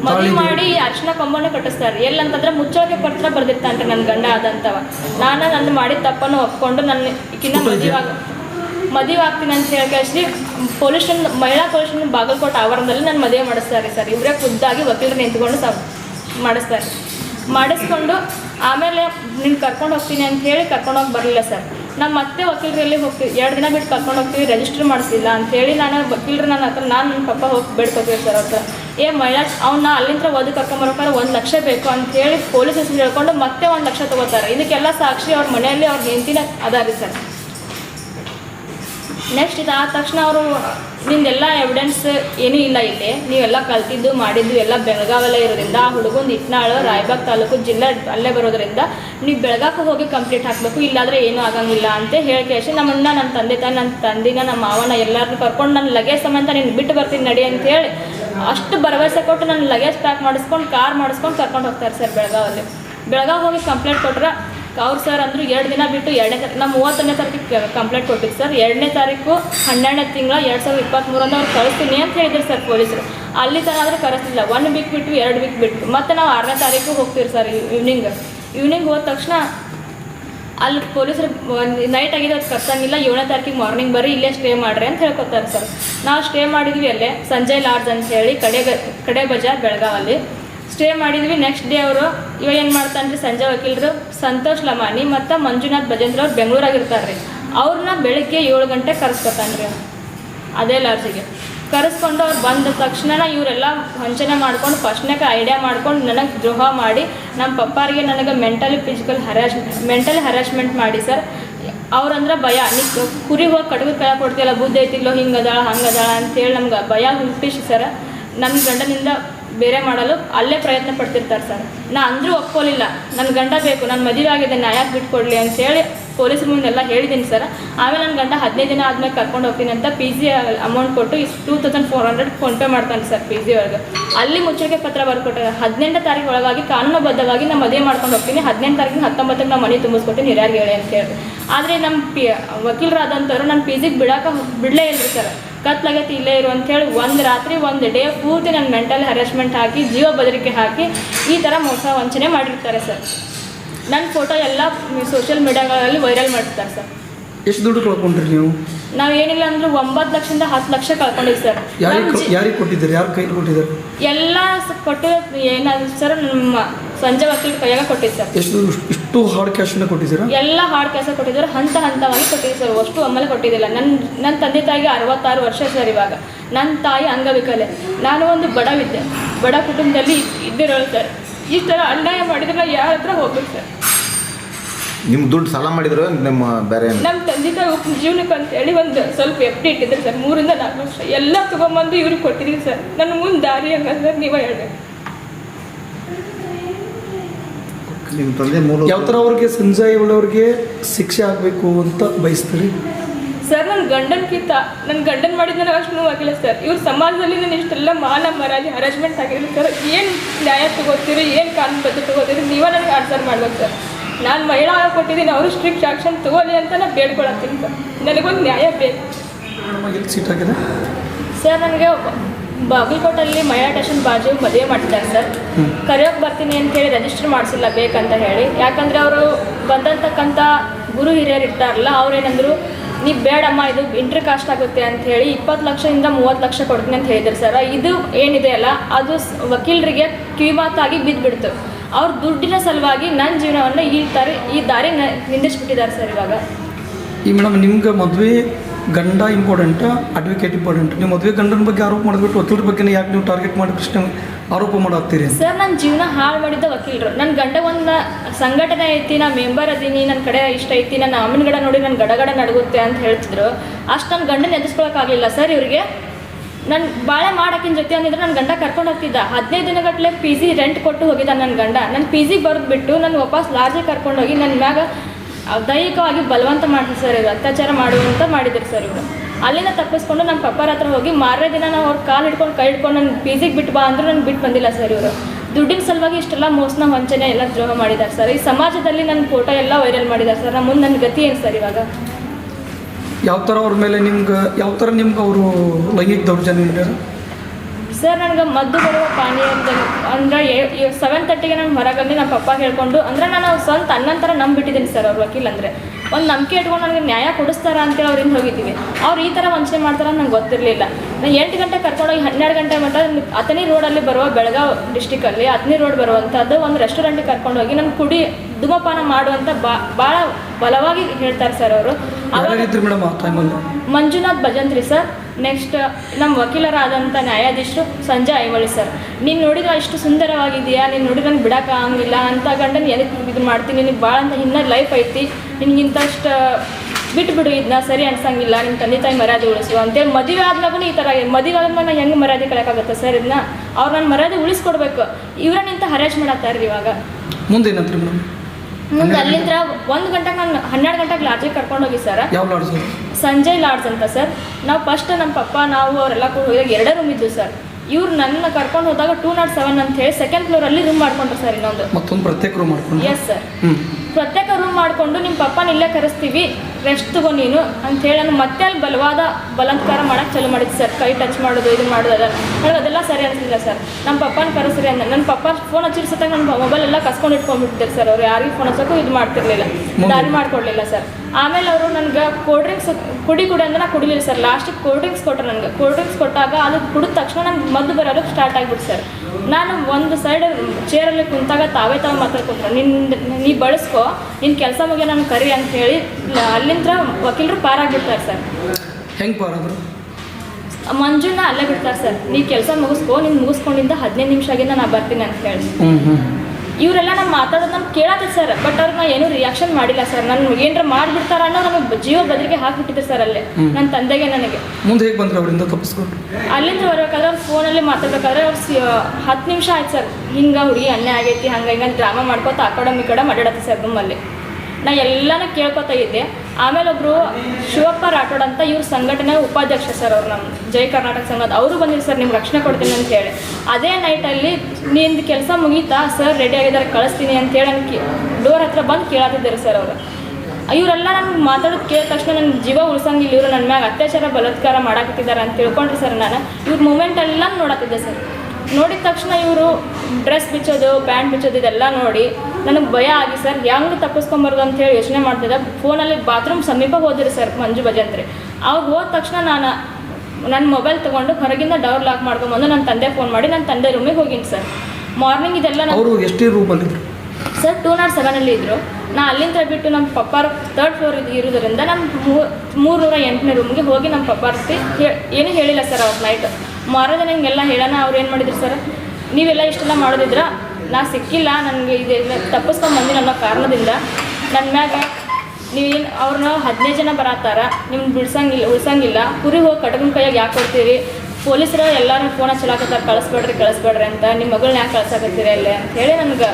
ಮದುವೆ ಮಾಡಿ ಅರ್ಶನ ಕೊಂಬನ್ನು ಕಟ್ಟಿಸ್ತಾರೆ. ಎಲ್ಲಂತಂದ್ರೆ ಮುಚ್ಚೋಕೆ ಪತ್ರ ಬರ್ದಿರ್ತಾನ್ರಿ ನನ್ನ ಗಂಡ ಆದಂತವ. ನಾನು ನನ್ನ ಮಾಡಿದ ತಪ್ಪನ್ನು ಒಪ್ಕೊಂಡು ನನ್ನ ಮದುವೆ ಆಗ ಮದುವೆ ಆಗ್ತೀನಿ ಅಂತ ಹೇಳಿ ಪೊಲೀಸ್ ಸ್ಟೇಷನ್, ಮಹಿಳಾ ಪೊಲೀಸ್ ಸ್ಟೇಷನ್ ಬಾಗಲಕೋಟೆ ಆವರಣದಲ್ಲಿ ನಾನು ಮದುವೆ ಮಾಡಿಸ್ತಾರೆ ಸರ್. ಇವರೇ ಖುದ್ದಾಗಿ ವಕೀಲರು ನಿಂತ್ಕೊಂಡು ಸ ಮಾಡಿಸ್ತಾರೆ. ಮಾಡಿಸ್ಕೊಂಡು ಆಮೇಲೆ ನಿನ್ನ ಕರ್ಕೊಂಡು ಹೋಗ್ತೀನಿ ಅಂತ ಹೇಳಿ ಕರ್ಕೊಂಡು ಹೋಗಿ ಬರಲಿಲ್ಲ ಸರ್. ನಾನು ಮತ್ತೆ ವಕೀಲರಲ್ಲಿ ಹೋಗ್ತೀವಿ ಎರಡು ದಿನ ಬಿಟ್ಟು ಕರ್ಕೊಂಡು ಹೋಗ್ತೀವಿ ರಿಜಿಸ್ಟರ್ ಮಾಡಿಸಿಲ್ಲ ಅಂತೇಳಿ ನಾನು ವಕೀಲರು ನನ್ನ ಹತ್ರ, ನಾನು ನನ್ನ ಪಪ್ಪ ಹೋಗಿ ಬೇಡ್ಕೋತೀವಿ ಸರ್ ಅವ್ರ ಏ ಮಹಿಳಾ, ಅವ್ನ ಅಲ್ಲಿಂದ ಓದಿ ಕರ್ಕೊಂಬರ್ಬೇಕಾದ್ರೆ ಒಂದು ಲಕ್ಷ ಬೇಕು ಅಂತ ಹೇಳಿ ಪೊಲೀಸ್ ಹೆಸರು ಹೇಳ್ಕೊಂಡು ಮತ್ತೆ ಒಂದು ಲಕ್ಷ ತೊಗೋತಾರೆ. ಇದಕ್ಕೆಲ್ಲ ಸಾಕ್ಷಿ ಅವ್ರ ಮನೆಯಲ್ಲಿ ಅವ್ರ ಹೆಂಡತಿನ ಅದಾರಿ ಸರ್. ನೆಕ್ಸ್ಟ್ ಇದಾದ ತಕ್ಷಣ ಅವರು, ನಿಂದೆಲ್ಲ ಎವಿಡೆನ್ಸ್ ಏನೂ ಇಲ್ಲ ಇಲ್ಲಿ. ನೀವೆಲ್ಲ ಕಲ್ತಿದ್ದು, ಮಾಡಿದ್ದು, ಎಲ್ಲ ಬೆಳಗಾವಲ್ಲೇ ಇರೋದ್ರಿಂದ, ಆ ಹುಡುಗಂದು ಇಟ್ನಾಳು, ರಾಯಬಾಗ್ ತಾಲೂಕು ಜಿಲ್ಲೆ ಅಲ್ಲೇ ಬರೋದ್ರಿಂದ ನೀವು ಬೆಳಗಾಕ್ಕೆ ಹೋಗಿ ಕಂಪ್ಲೀಟ್ ಹಾಕಬೇಕು, ಇಲ್ಲಾಂದರೆ ಏನೂ ಆಗಂಗಿಲ್ಲ ಅಂತ ಹೇಳಿ ಕೇಳಿ ನಮ್ಮನ್ನ ನನ್ನ ತಂದೆ ತಾಯಿ ನನ್ನ ತಂದಿನ ನಮ್ಮ ಮಾವನ ಎಲ್ಲರನ್ನೂ ಕರ್ಕೊಂಡು ನನ್ನ ಲಗೇಜ್ ಸಮೇತ ನೀನು ಬಿಟ್ಟು ಬರ್ತೀನಿ ನಡಿ ಅಂತ ಹೇಳಿ, ಅಷ್ಟು ಭರವಸೆ ಕೊಟ್ಟು ನನ್ನ ಲಗೇಜ್ ಪ್ಯಾಕ್ ಮಾಡಿಸ್ಕೊಂಡು ಕಾರ್ ಮಾಡಿಸ್ಕೊಂಡು ಕರ್ಕೊಂಡು ಹೋಗ್ತಾರೆ ಸರ್ ಬೆಳಗಾವಲ್ಲಿ. ಬೆಳಗಾವ್ ಹೋಗಿ ಕಂಪ್ಲೇಂಟ್ ಕೊಟ್ರೆ ಅವ್ರು ಸರ್ ಅಂದರು ಎರಡು ದಿನ ಬಿಟ್ಟು ಎರಡನೇ ತಾರೀಕು ನಾವು ಮೂವತ್ತನೇ ತಾರೀಕಿಗೆ ಕಂಪ್ಲೇಂಟ್ ಕೊಟ್ಟಿದ್ದು ಸರ್. ಎರಡನೇ ತಾರೀಕು ಹನ್ನೆರಡನೇ ತಿಂಗಳ ಎರಡು ಸಾವಿರದ ಇಪ್ಪತ್ತ್ಮೂರಂದು ಅವ್ರು ಕಳಿಸ್ತೀನಿ ಅಂತ ಹೇಳಿದ್ರು ಸರ್ ಪೊಲೀಸರು. ಅಲ್ಲಿ ತನಕ ಆದರೆ ಕರೆಸ್ತಿಲ್ಲ ಒನ್ ವೀಕ್ ಬಿಟ್ಟು ಎರಡು ವೀಕ್ ಬಿಟ್ಟು ಮತ್ತು ನಾವು ಆರನೇ ತಾರೀಕು ಹೋಗ್ತೀವಿ ಸರ್ ಈವ್ನಿಂಗ್ ಈವ್ನಿಂಗ್ ಹೋದ ತಕ್ಷಣ ಅಲ್ಲಿ ಪೊಲೀಸರು ನೈಟ್ ಆಗಿದೆ ಅದು ಕರ್ಸಂಗಿಲ್ಲ. ಏಳನೇ ತಾರೀಕಿಗೆ ಮಾರ್ನಿಂಗ್ ಬರೀ ಇಲ್ಲೇ ಸ್ಟೇ ಮಾಡ್ರಿ ಅಂತ ಹೇಳ್ಕೊತಾರೆ ಸರ್. ನಾವು ಸ್ಟೇ ಮಾಡಿದ್ವಿ ಅಲ್ಲೇ, ಸಂಜಯ್ ಲಾಡ್ಜ್ ಅಂತ ಹೇಳಿ ಕಡೆ ಕಡೆ ಬಜಾರ್ ಬೆಳಗಾವಲ್ಲಿ. ಸ್ಟೇ ಮಾಡಿದ್ವಿ. ನೆಕ್ಸ್ಟ್ ಡೇ ಅವರು ಇವ ಏನು ಮಾಡ್ತಾನ್ರಿ ಸಂಜೆ ವಕೀಲರು? ಸಂತೋಷ್ ಲಮಾನಿ ಮತ್ತು ಮಂಜುನಾಥ್ ಭಜೇಂದ್ರ ಅವ್ರು ಬೆಂಗಳೂರಾಗ ಇರ್ತಾರೆ ಅವ್ರನ್ನ ಬೆಳಗ್ಗೆ ಏಳು ಗಂಟೆ ಕರೆಸ್ಕೊತಾನ್ರಿ. ಅವ್ರು. ಅದೇ ಲಾಡ್ಜಿಗೆ. ಕರೆಸ್ಕೊಂಡು ಅವ್ರು ಬಂದ ತಕ್ಷಣ ಇವರೆಲ್ಲ ವಂಚನೆ ಮಾಡ್ಕೊಂಡು ಫಸ್ಟ್ನಾಗ ಐಡಿಯಾ ಮಾಡ್ಕೊಂಡು ನನಗೆ ದ್ರೋಹ ಮಾಡಿ ನಮ್ಮ ಪಪ್ಪಾರಿಗೆ ನನಗೆ mentally physical harass mentally harassment ಮಾಡಿ ಸರ್. ಅವ್ರಂದ್ರೆ ಭಯ. ನೀ ಕುರಿ ಹೋಗಿ ಕಟ್ಗೆ ಕೈ ಕೊಡ್ತೀಯಲ್ಲ ಬುದ್ಧಿ ಐತಿಲ್ಲೋ, ಹಿಂಗೆ ಅದಾಳ, ಹಂಗೆ ಅದಾಳ ಅಂತೇಳಿ ನಮ್ಗೆ ಭಯ ಹುಟ್ಟಿಸಿ ಸರ್. ನಮ್ಮ ಗಂಡನಿಂದ ಬೇರೆ ಮಾಡಲು ಅಲ್ಲೇ ಪ್ರಯತ್ನ ಪಡ್ತಿರ್ತಾರೆ ಸರ್. ನಾ ಅಂದರೂ ಒಪ್ಕೊಳ್ಳಿಲ್ಲ ನನ್ನ ಗಂಡ ಬೇಕು ನನ್ನ ಮದುವೆ ಆಗಿದೆ, ನಾ ಯಾಕೆ ಬಿಟ್ಕೊಡ್ಲಿ ಅಂತೇಳಿ ಪೊಲೀಸ್ರ ಮುಂದೆಲ್ಲ ಹೇಳಿದ್ದೀನಿ ಸರ್. ಆಮೇಲೆ ನನ್ನ ಗಂಡ ಹದಿನೈದು ದಿನ ಆದ್ಮೇಲೆ ಕರ್ಕೊಂಡು ಹೋಗ್ತೀನಿ ಅಂತ ಪಿ ಜಿ ಅಮೌಂಟ್ ಕೊಟ್ಟು ಇಷ್ಟು two thousand four hundred PhonePe ಮಾಡ್ತಾನೆ ಸರ್ ಪಿ ಜಿ ಅಲ್ಲಿ ಮುಚ್ಚಳಿಕೆ ಪತ್ರ ಬರ್ಕೊಟ್ಟಾರೆ ಹದಿನೆಂಟು ತಾರೀಕು ಒಳಗಾಗಿ ಕಾನೂನುಬದ್ಧವಾಗಿ ನಾನು ಮದುವೆ ಮಾಡ್ಕೊಂಡು ಹೋಗ್ತೀನಿ. ಹದಿನೆಂಟು ತಾರೀಕಿನ ಹತ್ತೊಂಬತ್ತಕ್ಕೆ ನಾವು ಮನೆ ತುಂಬಿಸ್ಕೊಟ್ಟು ಹಿರಿಯರಿಗೆ ಹೇಳಿ ಅಂತ ಹೇಳಿ. ಆದರೆ ನಮ್ಮ ಪಿ ವಕೀಲರಾದಂಥವ್ರು ನನ್ನ ಪಿ ಜಿಗೆ ಬಿಡಾಕ ಬಿಡಲೇ ಇಲ್ಲ ಸರ್. ಕತ್ಲಾಗೈತಿ ಇಲ್ಲೇ ಇರು ಅಂತೇಳಿ ಒಂದು ರಾತ್ರಿ ಒಂದು ಡೇ ಪೂರ್ತಿ ನನ್ನ ಮೆಂಟಲ್ ಹರಾಸ್ಮೆಂಟ್ ಹಾಕಿ ಜೀವ ಬೆದರಿಕೆ ಹಾಕಿ ಈ ಥರ ಮೋಸ ವಂಚನೆ ಮಾಡಿರ್ತಾರೆ ಸರ್. ನನ್ನ ಫೋಟೋ ಎಲ್ಲ ಸೋಷಿಯಲ್ ಮೀಡಿಯಾಗಳಲ್ಲಿ ವೈರಲ್ ಮಾಡಿರ್ತಾರೆ ಸರ್. ಎಷ್ಟು ದುಡ್ಡು ಕಳ್ಕೊಂಡ್ರಿ ನೀವು? ನಾವು ಏನಿಲ್ಲ ಅಂದ್ರೆ ಒಂಬತ್ತು ಲಕ್ಷದಿಂದ ಹತ್ತು ಲಕ್ಷ ಕಳ್ಕೊಂಡಿವಿ ಸರ್. ಯಾರಿಗೆ ಕೊಟ್ಟಿದ್ದಾರೆ? ಯಾರು ಕೈಲಿ ಕೊಟ್ಟಿದ್ದಾರೆ? ಎಲ್ಲ ಕೊಟ್ಟು ಏನಾದ್ರು ಸರ್ ನಮ್ಮ ಸಂಜೆ ವಕೀಲ ಕೈಯಾಗ ಕೊಟ್ಟಿದ್ದು ಸರ್. ಎಷ್ಟು ಇಷ್ಟು ಹಾರ್ಡ್ ಕ್ಯಾಶನ್ನ ಕೊಟ್ಟಿದ್ದೀರಾ? ಎಲ್ಲ ಹಾರ್ಡ್ ಕೆಲಸ ಕೊಟ್ಟಿದ್ದಾರೆ ಹಂತ ಹಂತವಾಗಿ ಕೊಟ್ಟಿದ್ದೀವಿ ಸರ್. ಅಷ್ಟು ಒಮ್ಮೆಲೆ ಕೊಟ್ಟಿದ್ದಿಲ್ಲ. ನನ್ನ ನನ್ನ ತಂದೆ ತಾಯಿಗೆ ಅರವತ್ತಾರು ವರ್ಷ ಸರ್ ಇವಾಗ. ನನ್ನ ತಾಯಿ ಅಂಗವಿಕಲೆ. ನಾನು ಒಂದು ಬಡವಿದ್ದೆ ಬಡ ಕುಟುಂಬದಲ್ಲಿ ಇದ್ದಿರೋಳು ಸರ್. ಈ ಥರ ಅನ್ಯಾಯ ಮಾಡಿದ್ರೆ ಯಾರ ಹತ್ರ ಹೋಗ್ಬೇಕು ಸರ್? ನಿಮ್ಮ ದುಡ್ಡು ಸಾಲ ಮಾಡಿದ್ರು ನಿಮ್ಮ ಬೇರೆ ನಮ್ಮ ತಂದೆ ತಾಯಿ ಉಪ್ ಜೀವನಕ್ಕೆ ಅಂತೇಳಿ ಒಂದು ಸ್ವಲ್ಪ ಎಫ್ಡಿ ಇಟ್ಟಿದ್ರು ಸರ್. ಮೂರಿಂದ ನಾಲ್ಕು ವರ್ಷ. ಎಲ್ಲ ತೊಗೊಂಬಂದು ಇವ್ರಿಗೆ ಕೊಟ್ಟಿದ್ದೀವಿ ಸರ್. ನನ್ನ ಮುಂದೆ ದಾರಿ ಹಂಗಂದ್ರೆ ನೀವೇ ಹೇಳ್ಬೇಕು. ನಿಮ್ಮ ತಂದೆ ಮೂಲ ಯಾವ ಥರ ಅವ್ರಿಗೆ ಸಂಜಯ್ ಉಳ್ಳವ್ರಿಗೆ ಶಿಕ್ಷೆ ಆಗಬೇಕು ಅಂತ ಬಯಸ್ತೀರಿ? ಸರ್ ನನ್ನ ಗಂಡನ್ಕಿಂತ ನನ್ನ ಗಂಡನ್ ಮಾಡಿದ ನನಗೆ ಅಷ್ಟು ನೋವಾಗಿಲ್ಲ ಸರ್. ಇವ್ರ ಸಮಾಜದಲ್ಲಿ ನಾನು ಇಷ್ಟೆಲ್ಲ ಮಾನ ಮರಾಜಿ ಹರಾಜ್ಮೆಂಟ್ ಆಗಿರಲಿ ಸರ್. ಏನು ನ್ಯಾಯ ತಗೋತೀರಿ ಏನು ಕಾನೂನು ಬದ್ಧ ತಗೋತೀರಿ ನೀವೇ ನನಗೆ ಆನ್ಸರ್ ಮಾಡ್ಬೇಕು ಸರ್. ನಾನು ಮಹಿಳಾ ಆಯೋಗ ಕೊಟ್ಟಿದ್ದೀನಿ ಅವರು ಸ್ಟ್ರಿಕ್ಟ್ ಆಕ್ಷನ್ ತಗೋಲಿ ಅಂತ ನಾನು ಬೇಡ್ಕೊಳತ್ತೀನಿ ಸರ್. ನನಗೊಂದು ನ್ಯಾಯ ಬೇಕು. ಎಲ್ಲಿ ಸೀಟ್ ಆಗಿದೆ ಸರ್ ನನಗೆ ಬಾಗಲಕೋಟಲ್ಲಿ ಮಯಾ ಟೇಷನ್ ಬಾಜು ಮದುವೆ ಮಾಡಿದ್ದಾರೆ ಸರ್. ಕರೆಯೋಕೆ ಬರ್ತೀನಿ ಅಂತ ಹೇಳಿ ರಿಜಿಸ್ಟರ್ ಮಾಡಿಸಿಲ್ಲ ಬೇಕಂತ ಹೇಳಿ. ಯಾಕಂದರೆ ಅವರು ಬಂದಂತಕ್ಕಂಥ ಗುರು ಹಿರಿಯರು ಇರ್ತಾರಲ್ಲ ಅವ್ರೇನಂದ್ರು ನೀವು ಬೇಡಮ್ಮ ಇದು ಇಂಟ್ರ್ ಕಾಸ್ಟ್ ಆಗುತ್ತೆ ಅಂತ ಹೇಳಿ ಇಪ್ಪತ್ತು ಲಕ್ಷದಿಂದ ಮೂವತ್ತು ಲಕ್ಷ ಕೊಡ್ತೀನಿ ಅಂತ ಹೇಳಿದ್ರು ಸರ್. ಇದು ಏನಿದೆ ಅಲ್ಲ ಅದು ವಕೀಲರಿಗೆ ಕಿವಿಮಾತಾಗಿ ಬಿದ್ದುಬಿಡ್ತು ಅವ್ರ ದುಡ್ಡಿನ ಸಲುವಾಗಿ ನನ್ನ ಜೀವನವನ್ನು ಈ ತರ ಈ ದಾರಿ ನ- ನಿಂದಿಸ್ಬಿಟ್ಟಿದ್ದಾರೆ ಸರ್ ಇವಾಗ. ಈ ಮೇಡಮ್ ನಿಮ್ಗೆ ಮದುವೆ ಗಂಡ ಇಂಪಾರ್ಟೆಂಟ್ ಅಡ್ವೊಕೇಟ್ ಇಂಪಾರ್ಟೆಂಟ್ ನೀವು ಮದುವೆ ಗಂಡನ ಬಗ್ಗೆ ಆರೋಪ ಮಾಡಿಬಿಟ್ಟು ವಕೀಲರ ಬಗ್ಗೆ ಯಾಕೆ ನೀವು ಟಾರ್ಗೆಟ್ ಮಾಡಿ ಕೃಷ್ಣ ಆರೋಪ ಮಾಡಾಕ್ತೀರಿ? ಸರ್, ನನ್ನ ಜೀವನ ಹಾಳು ಮಾಡಿದ್ದ ವಕೀಲರು. ನನ್ನ ಗಂಡ ಒಂದು ಸಂಘಟನೆ ಐತಿ, ನಾ ಮೆಂಬರ್ ಅದೀನಿ ನನ್ನ ಕಡೆ ಇಷ್ಟ ಐತಿ, ನನ್ನ ಅಮ್ಮನ ಗಡ ನೋಡಿ ನನ್ನ ಗಡಗಡ ನಡಗುತ್ತೆ ಅಂತ ಹೇಳ್ತಿದ್ರು. ಅಷ್ಟು ನನ್ನ ಗಂಡನ ಎದುರಿಸ್ಕೊಳಕ್ಕಾಗಲಿಲ್ಲ ಸರ್, ಇವರಿಗೆ ನನ್ನ ಬಾಳೆ ಮಾಡಾಕಿನ ಜೊತೆ ಅಂದಿದ್ರೆ ನನ್ನ ಗಂಡ ಕರ್ಕೊಂಡು ಹೋಗ್ತಿದ್ದ. ಹದಿನೈದು ದಿನಗಟ್ಟಲೆ ಪಿ ಜಿ ರೆಂಟ್ ಕೊಟ್ಟು ಹೋಗಿದ್ದ ನನ್ನ ಗಂಡ. ನನ್ನ ಪಿ ಜಿ ಬರೆದ್ಬಿಟ್ಟು ನನ್ನ ವಾಪಸ್ ಲಾಜಿಗೆ ಕರ್ಕೊಂಡು ಹೋಗಿ ನನ್ನ ಮ್ಯಾಗ ದೈಹಿಕವಾಗಿ ಬಲವಂತ ಮಾಡಿದ್ರು ಸರ್ ಇವರು, ಅತ್ಯಾಚಾರ ಮಾಡುವಂತ ಮಾಡಿದ್ರು ಸರ್ ಇವರು. ಅಲ್ಲಿಂದ ತಪ್ಪಿಸ್ಕೊಂಡು ನಮ್ಮ ಪಪ್ಪರ ಹತ್ರ ಹೋಗಿ ಮಾರನೇ ದಿನ ನಾವು ಅವ್ರು ಕಾಲು ಹಿಡ್ಕೊಂಡು ಕೈ ಹಿಡ್ಕೊಂಡು ನನ್ನ ಪಿ ಬಿಟ್ಟು ಬಾ ಅಂದರೂ ನಾನು ಬಿಟ್ಟು ಬಂದಿಲ್ಲ ಸರ್ ಇವರು. ದುಡ್ಡಿನ ಸಲುವಾಗಿ ಇಷ್ಟೆಲ್ಲ ಮೋಸನ ವಂಚನೆ ಎಲ್ಲ ದ್ರೋಹ ಮಾಡಿದ್ದಾರೆ ಸರ್. ಈ ಸಮಾಜದಲ್ಲಿ ನನ್ನ ಫೋಟೋ ಎಲ್ಲ ವೈರಲ್ ಮಾಡಿದ್ದಾರೆ ಸರ್. ನಮ್ಮ ಮುಂದೆ ನನ್ನ ಗತಿ ಏನು ಸರ್ ಇವಾಗ? ಯಾವ ಥರ ಅವ್ರ ಮೇಲೆ ನಿಮ್ಗೆ ಯಾವ ಥರ ನಿಮ್ಗೆ ಅವರು ಲೈಂಗಿಕ ದೌರ್ಜನ್ಯ ಸರ್ ನನಗೆ ಮದ್ದು ಬರುವ ಪಾನೀಯದ ಅಂದ್ರೆ ಸೆವೆನ್ ತರ್ಟಿಗೆ ನಾನು ಹೊರಗಂದು ನಮ್ಮ ಪಪ್ಪ ಹೇಳ್ಕೊಂಡು, ಅಂದ್ರೆ ನಾನು ಸ್ವಂತ ಅನ್ನಂತರ ನಂಬಿಟ್ಟಿದ್ದೀನಿ ಸರ್ ಅವ್ರ ವಕೀಲ್ ಅಂದರೆ. ಒಂದು ನಂಬಿಕೆ ಇಟ್ಕೊಂಡು ನನಗೆ ನ್ಯಾಯ ಕೊಡಿಸ್ತಾರ ಅಂತೇಳಿ ಅವ್ರಿಂದ ಹೋಗಿದ್ದೀವಿ. ಅವ್ರು ಈ ಥರ ವಂಚನೆ ಮಾಡ್ತಾರೆ ನಂಗೆ ಗೊತ್ತಿರಲಿಲ್ಲ. ನಾನು ಎಂಟು ಗಂಟೆ ಕರ್ಕೊಂಡೋಗಿ ಹನ್ನೆರಡು ಗಂಟೆ ಮಟ್ಟ ಅತನಿ ರೋಡಲ್ಲಿ ಬರುವ ಬೆಳಗಾವ್ ಡಿಸ್ಟಿಕಲ್ಲಿ ಅತನಿ ರೋಡ್ ಬರುವಂಥದ್ದು ಒಂದು ರೆಸ್ಟೋರೆಂಟಿಗೆ ಕರ್ಕೊಂಡೋಗಿ ನಾನು ಕುಡಿ ಧೂಮಪಾನ ಮಾಡುವಂಥ ಬಾ ಭಾಳ ಬಲವಾಗಿ ಹೇಳ್ತಾರೆ ಸರ್ ಅವರು. ಮಂಜುನಾಥ್ ಭಜಂತ್ರಿ ಸರ್ ನೆಕ್ಸ್ಟ್ ನಮ್ಮ ವಕೀಲರಾದಂಥ ನ್ಯಾಯಾಧೀಶರು ಸಂಜಯ್ ಐವಳಿ ಸರ್ ನೀನು ನೋಡಿದ್ರೆ ಇಷ್ಟು ಸುಂದರವಾಗಿದೆಯಾ ನೀನು ನೋಡಿದ್ರೆ ನನಗೆ ಬಿಡೋಕ್ಕಾಗಂಗಿಲ್ಲ ಅಂತ ಗಂಡನ ಎದಕ್ಕೆ ಇದು ಮಾಡ್ತೀನಿ? ನಿನಗೆ ಭಾಳ ಅಂತ ಇನ್ನೂ ಲೈಫ್ ಐತಿ. ನಿನ್ಗೆ ಇಂತಷ್ಟ ಬಿಟ್ಟು ಬಿಡು ಇದನ್ನ ಸರಿ ಅನ್ಸಂಗಿಲ್ಲ ನಿಮ್ಮ ತಂದೆ ತಾಯಿ ಮರ್ಯಾದೆ ಉಳಿಸು ಅಂತೇಳಿ ಮದುವೆ ಆದ್ಮೇಲೆ ಈ ಥರ ಮದುವೆ ಆದ್ಮೇಲೆ ನಾನು ಹೆಂಗೆ ಮರ್ಯಾದೆ ಕಳಕಾಗುತ್ತೆ ಸರ್ ಇದನ್ನ? ಅವ್ರು ನಾನು ಮರ್ಯಾದೆ ಉಳಿಸ್ಕೊಡ್ಬೇಕು. ಇವ್ರ ನಿಂತ ಹರಾಜ್ ಮಾಡತ್ತಾರ್ರಿ ಇವಾಗ? ಮುಂದೆ ಮುಂದೆ ಅಲ್ಲಿಂದ ಒಂದು ಗಂಟೆಗೆ ನಾನು ಹನ್ನೆರಡು ಗಂಟೆಗೆ ಲಾಡ್ಜಿಗೆ ಕರ್ಕೊಂಡು ಹೋಗಿ ಸರ್. ಸಂಜಯ್ ಲಾಡ್ಜ್ ಅಂತ ಸರ್. ನಾವು ಫಸ್ಟ್ ನಮ್ಮ ಪಪ್ಪ ನಾವು ಅವರೆಲ್ಲ ಕೂಡ ಹೋದಾಗ ಎರಡೇ ರೂಮ್ ಇದ್ದು ಸರ್. ಇವ್ರು ನನ್ನ ಕರ್ಕೊಂಡು ಹೋದಾಗ ಟೂ ನಾಟ್ ಸೆವೆನ್ ಅಂತ ಹೇಳಿ ಸೆಕೆಂಡ್ ಫ್ಲೋರಲ್ಲಿ ರೂಮ್ ಮಾಡ್ಕೊಂಡ್ರು ಸರ್ ಇನ್ನೊಂದು. ಮತ್ತೊಂದು ಪ್ರತ್ಯೇಕ ರೂಮ್ ಮಾಡ್ಕೊಂಡು ಎಸ್ ಸರ್ ಪ್ರತ್ಯೇಕ ರೂಮ್ ಮಾಡಿಕೊಂಡು ನಿಮ್ಮ ಪಪ್ಪನ ಇಲ್ಲೇ ಕರೆಸ್ತೀವಿ. ರೆಸ್ಟ್ ತಗೋ ನೀನು. ಅಂತೇಳಿ ನಾನು ಮತ್ತೆ ಅಲ್ಲಿ ಬಲವಾದ ಬಲಂಕಾರ ಮಾಡೋಕ್ಕೆ ಚಾಲು ಮಾಡಿದ್ದು ಸರ್. ಕೈ ಟಚ್ ಮಾಡೋದು ಇದು ಮಾಡೋದಲ್ಲ ನನಗೆ ಅದೆಲ್ಲ ಸರಿ ಅನಿಸಿಲ್ಲ ಸರ್. ನಮ್ಮ ಪಪ್ಪನ ಕರೆಸ್ರಿ ಅಂದ. ನನ್ನ ಪಪ್ಪ ಫೋನ್ ಹಚ್ಚಿರ್ಸತ್ತಾಗ ನನ್ನ ಮೊಬೈಲ್ ಎಲ್ಲ ಕಸ್ಕೊಂಡು ಇಟ್ಕೊಂಡ್ಬಿಟ್ಟಿದ್ದಾರೆ ಸರ್. ಅವ್ರು ಯಾರಿಗೂ ಫೋನ್ ಹಚ್ಚೋಕ್ಕೂ ಇದು ಮಾಡ್ತಿರ್ಲಿಲ್ಲ. ದಾರಿ ಮಾಡಿಕೊಡ್ಲಿಲ್ಲ ಸರ್. ಆಮೇಲೆ ಅವರು ನನಗೆ ಕೋಲ್ಡ್ ಡ್ರಿಂಕ್ಸ್ ಕುಡಿ ಕುಡಿ ಅಂದ್ರೆ ನಾ ಕುಡಿಲಿಲ್ಲ ಸರ್ ಲಾಸ್ಟಿಗೆ ಕೋಲ್ಡ್ ಡ್ರಿಂಕ್ಸ್ ಕೊಟ್ಟರು ನನಗೆ ಕೋಲ್ಡ್ ಡ್ರಿಂಕ್ಸ್ ಕೊಟ್ಟಾಗ ಅದು ಕುಡಿದ ತಕ್ಷಣ ನನಗೆ ಮದ್ದು ಬರೋದಕ್ಕೆ ಸ್ಟಾರ್ಟ್ ಆಗಿಬಿಟ್ಟು ಸರ್ ನಾನು ಒಂದು ಸೈಡ್ ಚೇರಲ್ಲಿ ಕುಂತಾಗ ತಾವೇ ತಾವು ಮಾತಾಡ್ಕೊತಾರೆ ನಿನ್ನ ನೀ ಬಳಸ್ಕೋ ನಿನ್ನ ಕೆಲಸ ಮುಗಿಯೋ ನಾನು ಕರಿ ಅಂತ ಹೇಳಿ ಅಲ್ಲಿಂದ ವಕೀಲರು ಪಾರಾಗಿಬಿಡ್ತಾರೆ ಸರ್ ಹೆಂಗೆ ಪಾರಾದ್ರು? ಮಂಜುನ ಅಲ್ಲೇ ಬಿಡ್ತಾರೆ ಸರ್ ನೀ ಕೆಲಸ ಮುಗಿಸ್ಕೊ ನೀನು ಮುಗಿಸ್ಕೊಂಡಿಂದ ಹದಿನೈದು ನಿಮಿಷ ಆಗಿಂದ ನಾ ಬರ್ತೀನಿ ಅಂತ ಹೇಳಿ. ಇವರೆಲ್ಲ ನಾನು ಮಾತಾಡೋದು ನಮ್ಗೆ ಕೇಳತ್ತೆ ಸರ್ ಬಟ್ ಅವ್ರನ್ನ ಏನು ಏನೂ ರಿಯಾಕ್ಷನ್ ಮಾಡಿಲ್ಲ ಸರ್. ನಾನು ಏನಾರ ಮಾಡಿಬಿಡ್ತಾರ ಅನ್ನೋ ನಮಗೆ ಜೀವ ಬದಲಿಗೆ ಹಾಕ್ಬಿಟ್ಟಿದೆ ಸರ್ ಅಲ್ಲೇ ನನ್ನ ತಂದೆಗೆ ನನಗೆ. ಮುಂದೆ ಹೇಗೆ ಬಂದ್ರೆ ಅವರಿಂದ ತಪ್ಪಿಸ್ಕೊಂಡು ಅಲ್ಲಿಂದ ಬರ್ಬೇಕಾದ್ರೆ ಅವ್ರು ಫೋನಲ್ಲಿ ಮಾತಾಡ್ಬೇಕಾದ್ರೆ ಅವ್ರು ಸಿ ಹತ್ತು ನಿಮಿಷ ಆಯ್ತು ಸರ್. ಹಿಂಗೆ ಹುಡುಗಿ ಅನ್ಯಾಯ ಆಗೈತಿ ಹಂಗೆ ಹಿಂಗೆ ಡ್ರಾಮಾ ಮಾಡ್ಕೋತ ಆ ಕಡೆ ಈ ಕಡೆ ಮಾಡಾಡತ್ತೆ ಸರ್ ರೂಮಲ್ಲಿ. ನಾ ಎಲ್ಲಾನು ಕೇಳ್ಕೊತಾ ಇದ್ದೆ. ಆಮೇಲೆ ಒಬ್ಬರು ಶಿವಪ್ಪ ರಾಠೋಡ್ ಅಂತ ಇವ್ರ ಸಂಘಟನೆ ಉಪಾಧ್ಯಕ್ಷ ಸರ್ ಅವ್ರು ನಮ್ಮ ಜೈ ಕರ್ನಾಟಕ ಸಂಘದ. ಅವರು ಬಂದಿದ್ರು ಸರ್, ನಿಮ್ಗೆ ರಕ್ಷಣೆ ಕೊಡ್ತೀನಿ ಅಂತ ಹೇಳಿ. ಅದೇ ನೈಟಲ್ಲಿ ನಿಂದು ಕೆಲಸ ಮುಗೀತಾ ಸರ್ ರೆಡಿ ಆಗಿದ್ದಾರೆ, ಕಳಿಸ್ತೀನಿ ಅಂತೇಳಿ ನನಗೆ ಡೋರ್ ಹತ್ರ ಬಂದು ಕೇಳತ್ತಿದ್ದಾರೆ ಸರ್ ಅವರು. ಇವರೆಲ್ಲ ನನ್ಗೆ ಮಾತಾಡೋದು ಕೇಳಿದ ತಕ್ಷಣ ನನ್ನ ಜೀವ ಉಳ್ಸಂಗಿಲ್ಲ ಇವರು ನನ್ನ ಮ್ಯಾಗ ಅತ್ಯಾಚಾರ, ಬಲತ್ಕಾರ ಮಾಡಾಕತ್ತಿದ್ದಾರೆ ಅಂತ ತಿಳ್ಕೊಂಡ್ರಿ ಸರ್ ನಾನು. ಇವ್ರ ಮೂಮೆಂಟ್ ಎಲ್ಲ ನೋಡತ್ತಿದ್ದೆ ಸರ್. ನೋಡಿದ ತಕ್ಷಣ ಇವರು ಡ್ರೆಸ್ ಬಿಚ್ಚೋದು ಪ್ಯಾಂಟ್ ಬಿಚ್ಚೋದು ಇದೆಲ್ಲ ನೋಡಿ ನನಗೆ ಭಯ ಆಗಿ ಸರ್ ಹೆಂಗೆ ತಪ್ಪಿಸ್ಕೊಂಬಾರ್ದು? ಅಂತ ಹೇಳಿ ಯೋಚನೆ ಮಾಡ್ತಿದ್ದೆ. ಫೋನಲ್ಲಿ ಬಾತ್ರೂಮ್ ಸಮೀಪ ಹೋದಿರಿ ಸರ್ ಮಂಜು ಭಜಂತ್ರಿ. ಅವಾಗ ಹೋದ ತಕ್ಷಣ ನಾನು ನನ್ನ ಮೊಬೈಲ್ ತೊಗೊಂಡು ಹೊರಗಿಂದ ಡೋರ್ ಲಾಕ್ ಮಾಡ್ಕೊಂಬಂದು ನನ್ನ ತಂದೆ ಫೋನ್ ಮಾಡಿ ನನ್ನ ತಂದೆ ರೂಮಿಗೆ ಹೋಗಿನಿ ಸರ್. ಮಾರ್ನಿಂಗ್ ಇದೆಲ್ಲ ಅವರು ಎಷ್ಟೇ ರೂಮಲ್ಲಿ ಸರ್ ಟೂ ನಾಟ್ ಸೆವೆನಲ್ಲಿ ಇದ್ದರು ನಾ ಅಲ್ಲಿಂದ ಬಿಟ್ಟು ನಮ್ಮ ಪಪ್ಪಾರ ತರ್ಡ್ ಫ್ಲೋರ್ ಇರೋದ್ರಿಂದ ಮೂರು ನೂರ ಎಂಟನೇ ರೂಮ್ಗೆ ಹೋಗಿ ನಮ್ಮ ಪಪ್ಪಾರ್ತಿ ಏನೂ ಹೇಳಿಲ್ಲ ಸರ್ ಅವ್ರ ನೈಟ್ ಮಾರೋದ ಹಿಂಗೆಲ್ಲ ಹೇಳೋಣ, ಅವ್ರು ಏನು ಮಾಡಿದ್ರು ಸರ್? ನೀವೆಲ್ಲ ಇಷ್ಟೆಲ್ಲ ಮಾಡೋದಿದ್ರ ನಾ ಸಿಕ್ಕಿಲ್ಲ, ನನಗೆ ಇದೆಲ್ಲ ತಪ್ಪಿಸ್ಕೊಂಡು ಬಂದಿಲ್ಲ ಅನ್ನೋ ಕಾರಣದಿಂದ ನನ್ನ ಮ್ಯಾಗ ನೀವೇನು ಅವ್ರನ್ನ ಹದಿನೈದು ಜನ ಬರತ್ತಾರ, ನಿಮ್ಗೆ ಬಿಡ್ಸಂಗಿಲ್ಲ ಉಳ್ಸಂಗಿಲ್ಲ, ಕುರಿ ಹೋಗಿ ಕಟಕನ ಕೈಯಾಗ ಯಾಕೆ ಕೊಡ್ತೀರಿ ಪೊಲೀಸರು ಎಲ್ಲರೂ ಫೋನ್ ಚಲಾಕತ್ತಾರೆ, ಕಳಿಸ್ಬೇಡ್ರಿ ಕಳಿಸ್ಬೇಡ್ರಿ ಅಂತ ನಿಮ್ಮ ಮಗಳನ್ನ ಯಾಕೆ ಕಳ್ಸಾಕತ್ತೀರಿ ಅಲ್ಲೇ ಅಂತ ಹೇಳಿ ನನಗೆ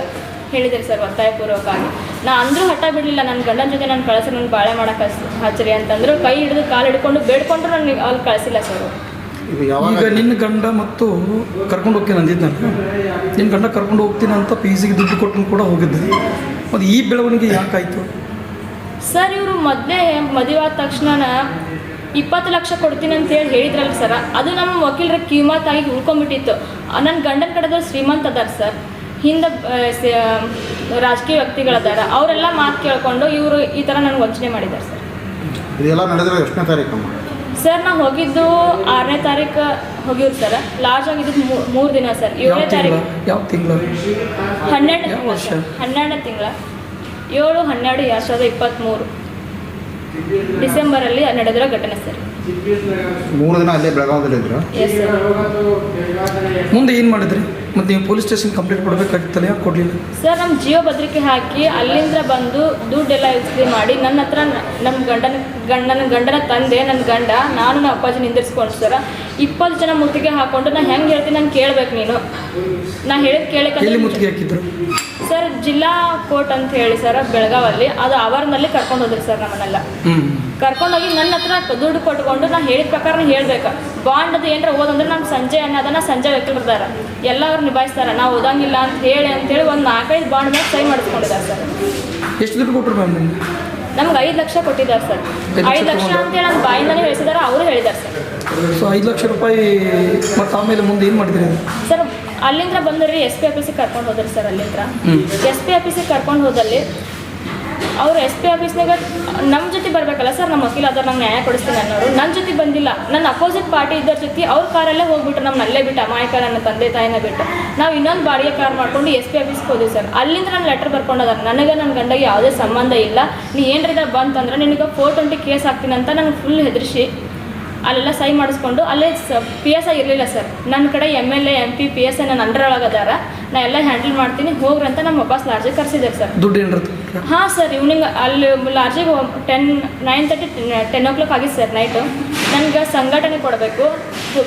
ಹೇಳಿದ್ರಿ ಸರ್ ಒತ್ತಾಯಪೂರ್ವಕವಾಗಿ. ನಾ ಅಂದರೂ ಹಠ ಬಿಡಲಿಲ್ಲ ನನ್ನ ಗಂಡನ ಜೊತೆ ನಾನು ಕಳಿಸಿ ನನ್ನ ಬಾಳೆ ಮಾಡೋಕೆ ಹಚ್ ಹಚ್ಚಿರಿ ಅಂತಂದ್ರು ಕೈ ಹಿಡಿದು ಕಾಲು ಹಿಡ್ಕೊಂಡು ಬೇಡ್ಕೊಂಡ್ರು ನನಗೆ ಅಲ್ಲಿ ಕಳಿಸಿಲ್ಲ ಸರ್. ಈಗ ನಿನ್ನ ಗಂಡ ಮತ್ತು ಕರ್ಕೊಂಡು ಹೋಗ್ತೀನಿ ನಾನು ನಿನ್ನ ಗಂಡ ಕರ್ಕೊಂಡು ಹೋಗ್ತೀನಿ ಅಂತ ಫೀಸಿಗೆ ದುಡ್ಡು ಕೊಟ್ಟು ಕೂಡ ಹೋಗಿದ್ದೆ. ಮತ್ತು ಈ ಬೆಳವಣಿಗೆ ಯಾಕಾಯಿತು? ಸರ್ ಇವರು ಮೊದಲೇ ಮದುವೆ ಆದ ತಕ್ಷಣ ಇಪ್ಪತ್ತು ಲಕ್ಷ ಕೊಡ್ತೀನಿ ಅಂತ ಹೇಳಿ ಹೇಳಿದ್ರಲ್ಲ ಸರ್ ಅದು ನಮ್ಮ ವಕೀಲರ ಕಿಮ್ಮತ್ತಾಗಿ ಉಳ್ಕೊಂಬಿಟ್ಟಿತ್ತು ನನ್ನ ಗಂಡನ ಕಡೆದವ್ರು ಶ್ರೀಮಂತ ಅದಾರ ಸರ್. ಹಿಂದೆ ರಾಜಕೀಯ ವ್ಯಕ್ತಿಗಳದಾರ ಅವರೆಲ್ಲ ಮಾತು ಕೇಳ್ಕೊಂಡು ಇವರು ಈ ಥರ ನನಗೆ ವಂಚನೆ ಮಾಡಿದ್ದಾರೆ ಸರ್. ಇದೆಲ್ಲ ನಡೆದ್ರೆ ಎಷ್ಟನೇ ತಾರೀಕಮ್ಮ ಸರ್ ನಾವು ಹೋಗಿದ್ದು ಆರನೇ ತಾರೀಕು ಹೋಗಿವ್ರಿ ಸರ್ ಲಾಸ್ಟ್ ಆಗಿದ್ದು ಮೂರು ದಿನ ಸರ್ ಯಾವ ಏಳನೇ ತಿಂಗಳ? ತಾರೀಕು ಯಾವ ತಿಂಗಳ? ಹನ್ನೆರಡನೇ ತಿಂಗಳ ವರ್ಷ? ಸರ್ ಹನ್ನೆರಡನೇ ತಿಂಗಳ. ಏಳು ಹನ್ನೆರಡು ಎರಡು ಸಾವಿರದ ಇಪ್ಪತ್ತ್ಮೂರು ಡಿಸೆಂಬರಲ್ಲಿ ನಡೆದಿರೋ ಘಟನೆ ಸರ್ ಮೂರು ದಿನ ಅಲ್ಲೇ ಬೆಳಗಾವದಲ್ಲಿ ಇದ್ರು ಎಸ್ ಸರ್ ಮುಂದೆ ಏನು ಮಾಡಿದ್ರಿ? ಮತ್ತು ನೀವು ಪೊಲೀಸ್ ಸ್ಟೇಷನ್ ಕಂಪ್ಲೇಂಟ್ ಕೊಡಬೇಕಾಗಿತ್ತಲ್ಲ ಯಾಕೆ ಕೊಡಲಿಲ್ಲ? ಸರ್ ನಮ್ಮ ಜಿಯೋ ಭದ್ರಿಕೆ ಹಾಕಿ ಅಲ್ಲಿಂದ ಬಂದು ದುಡ್ಡೆಲ್ಲ ಇಸ್ಲಿ ಮಾಡಿ ನನ್ನ ಹತ್ರ ನಮ್ಮ ಗಂಡನ ಗಂಡ ನನ್ನ ಗಂಡನ ತಂದೆ ನನ್ನ ಗಂಡ ನಾನು ನಮ್ಮ ಅಪ್ಪಾಜಿ ನಿಂದಿರ್ಸ್ಕೊಂಡು ಸರ್ ಇಪ್ಪತ್ತು ಜನ ಮುತ್ತಿಗೆ ಹಾಕೊಂಡು ನಾನು ಹೆಂಗೆ ಹೇಳ್ತೀನಿ ನಾನು ಕೇಳ್ಬೇಕು ನೀನು? ನಾ ಹೇಳಿದ್ ಕೇಳಕ್ಕೆ ಮುತ್ತಿಗೆ ಹಾಕಿದ್ರು? ಸರ್ ಜಿಲ್ಲಾ ಕೋರ್ಟ್ ಅಂತ ಹೇಳಿ ಸರ್ ಬೆಳಗಾವಲ್ಲಿ ಅದು ಅವರ್ನಲ್ಲಿ ಕರ್ಕೊಂಡು ಹೋದ್ರಿ ಸರ್ ನಮ್ಮನ್ನೆಲ್ಲ. ಕರ್ಕೊಂಡೋಗಿ ನನ್ನ ಹತ್ರ ದುಡ್ಡು ಕೊಟ್ಕೊಂಡು ನಾನು ಹೇಳಿದ ಪ್ರಕಾರ ಹೇಳ್ಬೇಕು. ಬಾಂಡ್ ಅದು ಏನಾರ ಓದಂದ್ರೆ ನಮ್ಮ ಸಂಜೆ ಅನ್ನೋದನ್ನ ಸಂಜೆ ವ್ಯಕ್ತಿರ್ದಾರ ಎಲ್ಲ ಅವ್ರು ನಿಭಾಯಿಸ್ತಾರೆ. ನಾವು ಓದಂಗಿಲ್ಲ ಅಂತ ಹೇಳಿ ಅಂತೇಳಿ ಒಂದು ನಾಲ್ಕೈದು ಬಾಂಡ್ ಮೇಲೆ ಸೈ ಮಾಡಿಸ್ಕೊಂಡಿದ್ದಾರೆ ಸರ್. ಎಷ್ಟು ದುಡ್ಡು ಕೊಟ್ಟರು ಮ್ಯಾಮ್ ನಿಮ್ಗೆ? ನಮ್ಗೆ ಐದು ಲಕ್ಷ ಕೊಟ್ಟಿದ್ದಾರೆ ಸರ್. ಐದು ಲಕ್ಷ ಅಂತ ಹೇಳಿ? ಅಂತೇಳಿ ನನ್ನ ಬಾಯಿಂದನೇ ಹೇಳಿಸಿದಾರೆ ಅವರು ಹೇಳಿದ್ದಾರೆ ಸರ್. ಸೊ ಐದು ಲಕ್ಷ ರೂಪಾಯಿ ಮತ್ತು ಆಮೇಲೆ ಮುಂದೆ ಏನು ಮಾಡಿದ್ರಿ ಸರ್ ಅಲ್ಲಿಂದ ಬಂದ್ರಿ ಎಸ್ ಪಿ ಆಫೀಸಿಗೆ ಕರ್ಕೊಂಡು ಹೋದ್ರಿ ಸರ್ ಅಲ್ಲಿಂದ. ಎಸ್ ಪಿ ಆಫೀಸಿಗೆ ಕರ್ಕೊಂಡು ಹೋದಲ್ಲಿ ಅವ್ರು ಎಸ್ ಪಿ ಆಫೀಸ್ನಾಗ ನಮ್ಮ ಜೊತೆ ಬರಬೇಕಲ್ಲ ಸರ್ ನಮ್ಮ ವಕೀಲ ಅದ್ರ ನಂಗೆ ನ್ಯಾಯ ಕೊಡಿಸ್ತೀನಿ ಅನ್ನೋರು. ನನ್ನ ಜೊತೆ ಬಂದಿಲ್ಲ. ನನ್ನ ಅಪೋಸಿಟ್ ಪಾರ್ಟಿ ಇದ್ದರ ಜೊತೆ ಅವ್ರ ಕಾರಲ್ಲೇ ಹೋಗ್ಬಿಟ್ರು ನಮ್ಮ ಅಲ್ಲೇ ಬಿಟ್ಟು ಅಮಾಯಕ ನನ್ನ ತಂದೆ ತಾಯಿನ ಬಿಟ್ಟು ನಾವು ಇನ್ನೊಂದು ಬಾಡಿಗೆ ಕಾರ್ ಮಾಡ್ಕೊಂಡು ಎಸ್ ಪಿ ಆಫೀಸ್ಗೆ ಹೋದ್ವಿ ಸರ್ ಅಲ್ಲಿಂದ ನಾನು ಲೆಟರ್ ಬರ್ಕೊಂಡೋದ್ರೆ ನನಗೆ ನನ್ನ ಗಂಡಗೆ ಯಾವುದೇ ಸಂಬಂಧ ಇಲ್ಲ. ನೀ ಏನ್ರಿದ ಬಂತಂದ್ರೆ ನಿನಗೆ ಫೋರ್ ಟ್ವೆಂಟಿ ಕೇಸ್ ಹಾಕ್ತೀನಿ ಅಂತ ನನಗೆ ಫುಲ್ ಹೆದರಿಸಿ ಅಲ್ಲೆಲ್ಲ ಸೈ ಮಾಡಿಸ್ಕೊಂಡು ಅಲ್ಲೇ ಸ ಪಿ ಎಸ್ ಐ ಇರಲಿಲ್ಲ ಸರ್ ನನ್ನ ಕಡೆ M L A M P P S I ನನ್ನ ಅಂಡರ್ ನಾ ಎಲ್ಲ ಹ್ಯಾಂಡಲ್ ಮಾಡ್ತೀನಿ ಹೋಗ್ರಂತ ನಮ್ಮ ವಾಪಸ್ ಲಾಡ್ಜಿಗೆ ಕರೆಸಿದ್ದಾರೆ ಸರ್ ದುಡ್ಡು ಏನಾರ ಹಾಂ. ಸರ್ ಇವ್ನಿಂಗ್ ಅಲ್ಲಿ ಲಾಜಿಗೆ ten nine thirty ten o'clock ಆಗಿತ್ತು ಸರ್ ನೈಟು ನನಗೆ ಸಂಘಟನೆ ಕೊಡಬೇಕು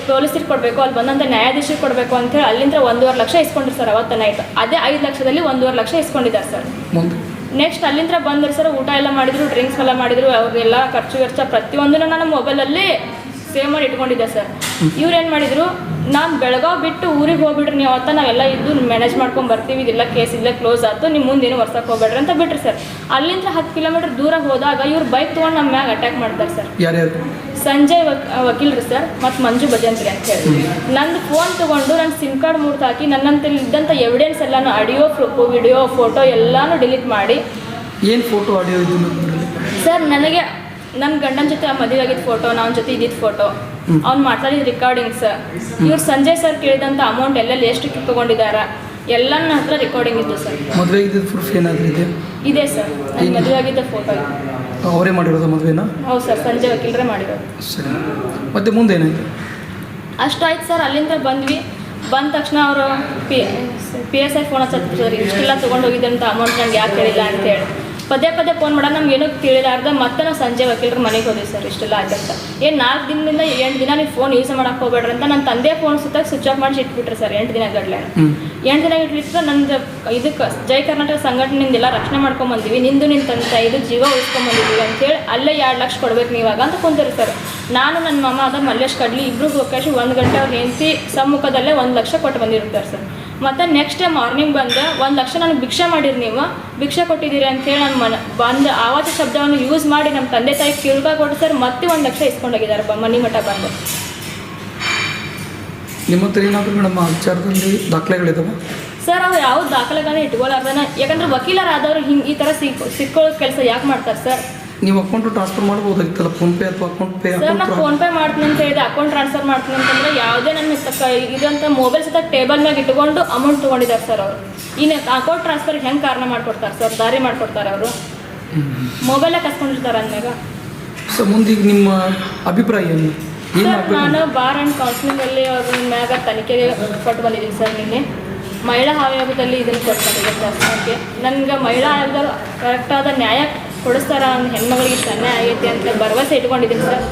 ಪೊಲೀಸರಿಗೆ ಕೊಡಬೇಕು ಅಲ್ಲಿ ಬಂದಂಥ ನ್ಯಾಯಾಧೀಶರಿಗೆ ಕೊಡಬೇಕು ಅಂತೇಳಿ ಅಲ್ಲಿಂದ ಒಂದೂವರೆ ಲಕ್ಷ ಇಸ್ಕೊಂಡ್ರು ಸರ್ ಅವತ್ತು ನೈಟ್ ಅದೇ ಐದು ಲಕ್ಷದಲ್ಲಿ ಒಂದೂವರೆ ಲಕ್ಷ ಇಸ್ಕೊಂಡಿದ್ದಾರೆ ಸರ್. ನೆಕ್ಸ್ಟ್ ಅಲ್ಲಿಂದ ಬಂದರು ಸರ್ ಊಟ ಎಲ್ಲ ಮಾಡಿದರು ಡ್ರಿಂಕ್ಸ್ ಎಲ್ಲ ಮಾಡಿದರು ಅವ್ರಿಗೆಲ್ಲ ಖರ್ಚು ವೆಚ್ಚ ಪ್ರತಿಯೊಂದನ್ನು ನಾನು ಮೊಬೈಲಲ್ಲಿ ಸೇವ್ ಮಾಡಿ ಇಟ್ಕೊಂಡಿದ್ದೆ ಸರ್. ಇವ್ರು ಏನು ಮಾಡಿದ್ರು ನಾನು ಬೆಳಗಾವ್ ಬಿಟ್ಟು ಊರಿಗೆ ಹೋಗ್ಬಿಡ್ರಿ ನೀವು ಅಂತ ನಾವೆಲ್ಲ ಇದ್ದು ಮ್ಯಾನೇಜ್ ಮಾಡ್ಕೊಂಡು ಬರ್ತೀವಿ ಇದೆಲ್ಲ ಕೇಸ್ ಇಲ್ಲೇ ಕ್ಲೋಸ್ ಆಯ್ತು ನಿಮ್ಮ ಮುಂದೇನು ವರ್ಷಕ್ಕೆ ಹೋಗ್ಬೇಡ್ರಿ ಅಂತ ಬಿಟ್ರಿ ಸರ್ ಅಲ್ಲಿಂದ ಹತ್ತು ಕಿಲೋಮೀಟರ್ ದೂರ ಹೋದಾಗ ಇವ್ರು ಬೈಕ್ ತೊಗೊಂಡು ನಮ್ಮ ಮ್ಯಾಗ ಅಟ್ಯಾಕ್ ಮಾಡ್ತಾರೆ ಸರ್ ಸಂಜಯ್ ವಕ್ ವಕೀಲ್ರು ಸರ್ ಮತ್ತು ಮಂಜು ಭಜಂತ್ರಿ ಅಂತ ಹೇಳಿ. ನಂದು ಫೋನ್ ತೊಗೊಂಡು ನನ್ನ ಸಿಮ್ ಕಾರ್ಡ್ ಮೂರ್ತಾಕಿ ಹಾಕಿ ನನ್ನಂತಲ್ಲಿ ಇದ್ದಂಥ ಎವಿಡೆನ್ಸ್ ಎಲ್ಲಾನು ಆಡಿಯೋ ವಿಡಿಯೋ ಫೋಟೋ ಎಲ್ಲಾನು ಡಿಲೀಟ್ ಮಾಡಿ ಏನು ಫೋಟೋ ಆಡಿಯೋ ಸರ್ ನನಗೆ ನನ್ನ ಗಂಡನ ಜೊತೆ ಆ ಮದುವೆ ಆಗಿದ್ದ ಫೋಟೋ ನನ್ನ ಜೊತೆ ಇದ್ದಿದ್ದ ಫೋಟೋ ಅವ್ನು ಮಾತಾಡಿದ ರೆಕಾರ್ಡಿಂಗ್ಸ್ ಇವ್ರು ಸಂಜಯ್ ಸರ್ ಕೇಳಿದಂಥ ಅಮೌಂಟ್ ಎಲ್ಲೆಲ್ಲಿ ಎಷ್ಟು ತಗೊಂಡಿದಾರ ಎಲ್ಲ ನನ್ನ ಹತ್ರ ರೆಕಾರ್ಡಿಂಗ್ ಇತ್ತು ಸರ್ ಮದುವೆ ಇದ್ದಿದ್ದು ಪ್ರೂಫ್ ಏನಾದರೂ ಇದೆ ಇದೆ ಸರ್ ನನ್ನ ಮದುವೆ ಆಗಿದ್ದ ಫೋಟೋ ಅವರೇ ಮಾಡಿರೋದು ಮದುವೆನ? ಹೌದು ಸರ್ ಸಂಜಯ್ ವಕೀಲರೇ ಮಾಡಿರೋದು. ಸರಿ. ಮತ್ತೆ ಮುಂದೆ ಏನಾಯಿತು ಅಷ್ಟಾಯ್ತು ಸರ್ ಅಲ್ಲಿಂದ ಬಂದ್ವಿ. ಬಂದ ತಕ್ಷಣ ಅವರು P P S I phone ಹಚ್ಚಿ ಸರ್ ಇಷ್ಟೆಲ್ಲ ತೊಗೊಂಡು ಹೋಗಿದ್ದಂಥ ಅಮೌಂಟ್ ನನಗೆ ಯಾಕೆ ಹೇಳಿಲ್ಲ ಅಂತೇಳಿ. ಪದೇ ಪದೇ ಫೋನ್ ಮಾಡೋಣ ನಮ್ಗೆ ಏನೋ ತಿಳಿಲಾರ್ದೆ ಮತ್ತೆ ನಾವು ಸಂಜೆ ವಕೀಲರ ಮನೆಗೆ ಹೋದ್ವಿ ಸರ್ ಇಷ್ಟೆಲ್ಲ ಆಯ್ತಂತ. ಏನು ನಾಲ್ಕು ದಿನದಿಂದ ಎಂಟು ದಿನ ನೀವು ಫೋನ್ ಯೂಸ್ ಮಾಡಕ್ಕೆ ಹೋಗ್ಬೇಡ್ರಿ ಅಂತ ನನ್ನ ತಂದೆ ಫೋನ್ ಸುತ್ತ ಸ್ವಿಚ್ ಆಫ್ ಮಾಡಿ ಇಟ್ಬಿಟ್ರಿ ಸರ್ ಎಂಟು ದಿನ ಗಡ್ಲೆ ಎಂಟು ದಿನ ಇಟ್ಬಿಟ್ರೆ ನಂದು ಇದಕ್ಕೆ ಜೈ ಕರ್ನಾಟಕ ಸಂಘಟನೆಯಿಂದೆಲ್ಲ ರಕ್ಷಣೆ ಮಾಡ್ಕೊಂಬಂದಿವಿ ನಿಂದು ನಿನ್ನ ತಂದೆ ಇದು ಜೀವ ಉಳಿಸ್ಕೊಂಬಂದಿದ್ದೀವಿ ಅಂತೇಳಿ ಅಲ್ಲೇ ಎರಡು ಲಕ್ಷ ಕೊಡ್ಬೇಕು ನೀವಾಗ ಅಂತ ಕುಂತೀರಿ ಸರ್. ನಾನು ನನ್ನ ಮಾಮ ಅದ ಮಲ್ಲೇಶ್ ಕಡ್ಲಿ ಇಬ್ರು ಹೋಗಿ ಒಂದು ಗಂಟೆ ಅವ್ರು ಹೆಂಡತಿ ಸಮ್ಮುಖದಲ್ಲೇ ಒಂದು ಲಕ್ಷ ಕೊಟ್ಟು ಬಂದಿರ್ತಾರೆ ಸರ್. ಮತ್ತು ನೆಕ್ಸ್ಟ್ ಡೇ ಮಾರ್ನಿಂಗ್ ಬಂದು ಒಂದು ಲಕ್ಷ ನನಗೆ ಭಿಕ್ಷೆ ಮಾಡಿರಿ ನೀವು ಭಿಕ್ಷೆ ಕೊಟ್ಟಿದ್ದೀರಿ ಅಂತೇಳಿ ನನ್ನ ಮನ ಬಂದು ಆವಾಜ ಶಬ್ದವನ್ನು ಯೂಸ್ ಮಾಡಿ ನಮ್ಮ ತಂದೆ ತಾಯಿ ಕಿರುಗ ಕೊಟ್ಟು ಸರ್ ಮತ್ತೆ ಒಂದು ಲಕ್ಷ ಇಸ್ಕೊಂಡೋಗಿದ್ದಾರೆ ಮನಿ ಮಠ ಬಂದು. ನಿಮ್ಮ ಹತ್ರ ಏನಾದರೂ ಮೇಡಮ್ ಆ ವಿಚಾರದಲ್ಲಿ ದಾಖಲೆಗಳಿದಾವೆ? ಸರ್ ಅವ್ರು ಯಾವ ದಾಖಲೆಗಳನ್ನ ಇಟ್ಕೊಳ್ಳಾರ್ದನ ಯಾಕಂದ್ರೆ ವಕೀಲರಾದವರು ಹಿಂಗೆ ಈ ಥರ ಸಿಕ್ ಸಿಕ್ಕೊಳ್ಳೋ ಕೆಲಸ ಯಾಕೆ ಮಾಡ್ತಾರೆ ಸರ್ ನೀವು ಅಕೌಂಟ್ ಟ್ರಾನ್ಸ್ಫರ್ ಮಾಡಬಹುದಾಗಿತ್ತಲ್ಲ ಫೋನ್ ಪೇ ಅಥವಾ ಅಕೌಂಟ್ ಪೇ ಸರ್ ನಾ ಅಕೌಂಟ್ ಫೋನ್ ಪೇ ಮಾಡ್ತೀನಿ ಅಂತ ಹೇಳಿದೆ. ಅಕೌಂಟ್ ಟ್ರಾನ್ಸ್ಫರ್ ಮಾಡ್ತೀನಿ ಅಂತಂದ್ರೆ ಯಾವುದೇ ನನ್ನ ತಕ್ಕ ಇದಂತ ಮೊಬೈಲ್ ಸತ ಟೇಬಲ್ ಮ್ಯಾಗ ಇಟ್ಕೊಂಡು ಅಮೌಂಟ್ ತೊಗೊಂಡಿದ್ದಾರೆ ಸರ್ ಅವರು. ಇನ್ನು ಅಕೌಂಟ್ ಟ್ರಾನ್ಸ್ಫರ್ ಹೆಂಗೆ ಕಾರಣ ಮಾಡ್ಕೊಡ್ತಾರೆ ಸರ್ ದಾರಿ ಮಾಡ್ಕೊಡ್ತಾರೆ ಅವರು. ಮೊಬೈಲ್ ಕಸ್ಕೊಂಡಿರ್ತಾರೆ ಅಂದಾಗ ಸೊ ಮುಂದೆ ಈಗ ನಿಮ್ಮ ಅಭಿಪ್ರಾಯ ಏನು? ಏನು ಸರ್ ನಾನು ಬಾರ್ ಆ್ಯಂಡ್ ಕೌನ್ಸಿಲಿಂಗಲ್ಲಿ ಅವ್ರ ಮ್ಯಾಗ ತನಿಖೆಗೆ ಕೊಟ್ಟು ಬಂದಿದ್ದೀನಿ ಸರ್ ನಿನ್ನೆ. ಮಹಿಳಾ ಆಯೋಗದಲ್ಲಿ ಇದನ್ನು ಕೊಟ್ಟು ಬಂದಿದ್ದೀನಿ ಸರ್ ನನಗೆ ನನಗೆ ಮಹಿಳಾ ಆಯೋಗದಲ್ಲಿ ಕರೆಕ್ಟಾದ ನ್ಯಾಯ ಕೊಡಿಸ್ತಾರ ಒಂದು ಹೆಣ್ಮಗಳಿಗೆ ಅನ್ಯಾಯ ಆಗೈತಿ ಅಂತ ಭರವಸೆ ಇಟ್ಕೊಂಡಿದ್ದೀನಿ ಸರ್.